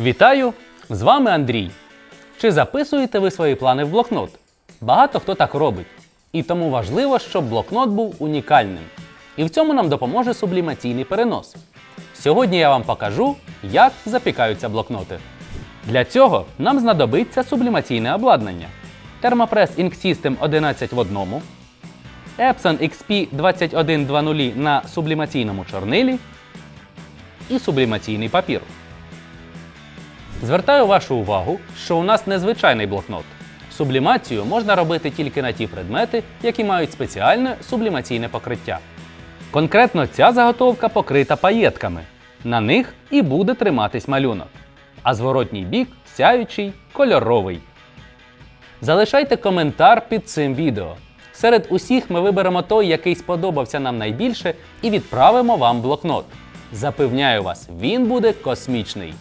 Вітаю! З вами Андрій. Чи записуєте ви свої плани в блокнот? Багато хто так робить. І тому важливо, щоб блокнот був унікальним. І в цьому нам допоможе сублімаційний перенос. Сьогодні я вам покажу, як запікаються блокноти. Для цього нам знадобиться сублімаційне обладнання. Thermopress Ink System 11 в одному, Epson XP 2120 на сублімаційному чорнилі і сублімаційний папір. Звертаю вашу увагу, що у нас незвичайний блокнот. Сублімацію можна робити тільки на ті предмети, які мають спеціальне сублімаційне покриття. Конкретно ця заготовка покрита паєтками. На них і буде триматись малюнок. А зворотній бік сяючий, кольоровий. Залишайте коментар під цим відео. Серед усіх ми виберемо той, який сподобався нам найбільше, і відправимо вам блокнот. Запевняю вас, він буде космічний.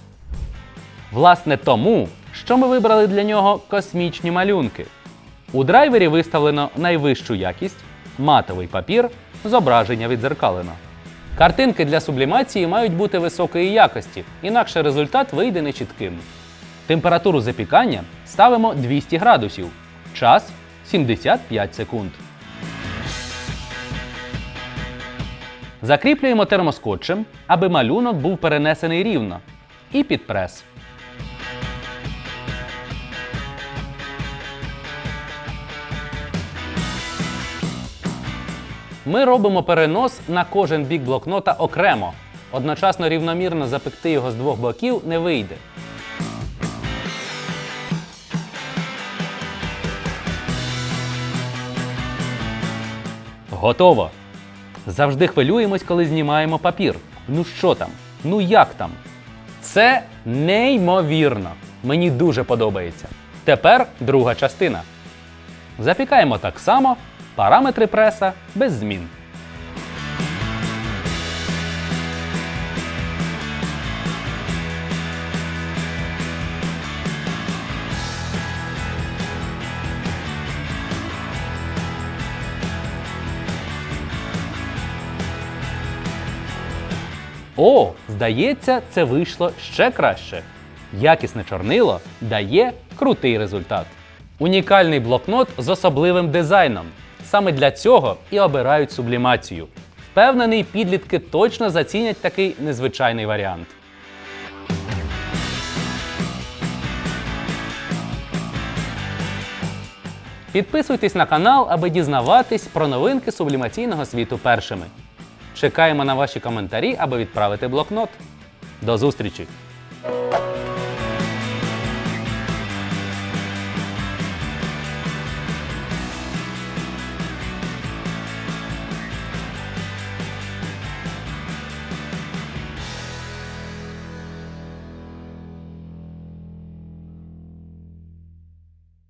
Власне тому, що ми вибрали для нього космічні малюнки. У драйвері виставлено найвищу якість, матовий папір, зображення відзеркалено. Картинки для сублімації мають бути високої якості, інакше результат вийде нечітким. Температуру запікання ставимо 200 градусів. Час 75 секунд. Закріплюємо термоскотчем, аби малюнок був перенесений рівно. І під прес. Ми робимо перенос на кожен бік блокнота окремо. Одночасно рівномірно запекти його з двох боків не вийде. Готово! Завжди хвилюємось, коли знімаємо папір. Ну що там? Ну як там? Це неймовірно. Мені дуже подобається. Тепер друга частина. Запікаємо так само, параметри преса без змін. О, здається, це вийшло ще краще. Якісне чорнило дає крутий результат. Унікальний блокнот з особливим дизайном. Саме для цього і обирають сублімацію. Впевнений, підлітки точно зацінять такий незвичайний варіант. Підписуйтесь на канал, аби дізнаватись про новинки сублімаційного світу першими. Чекаємо на ваші коментарі, аби відправити блокнот. До зустрічі!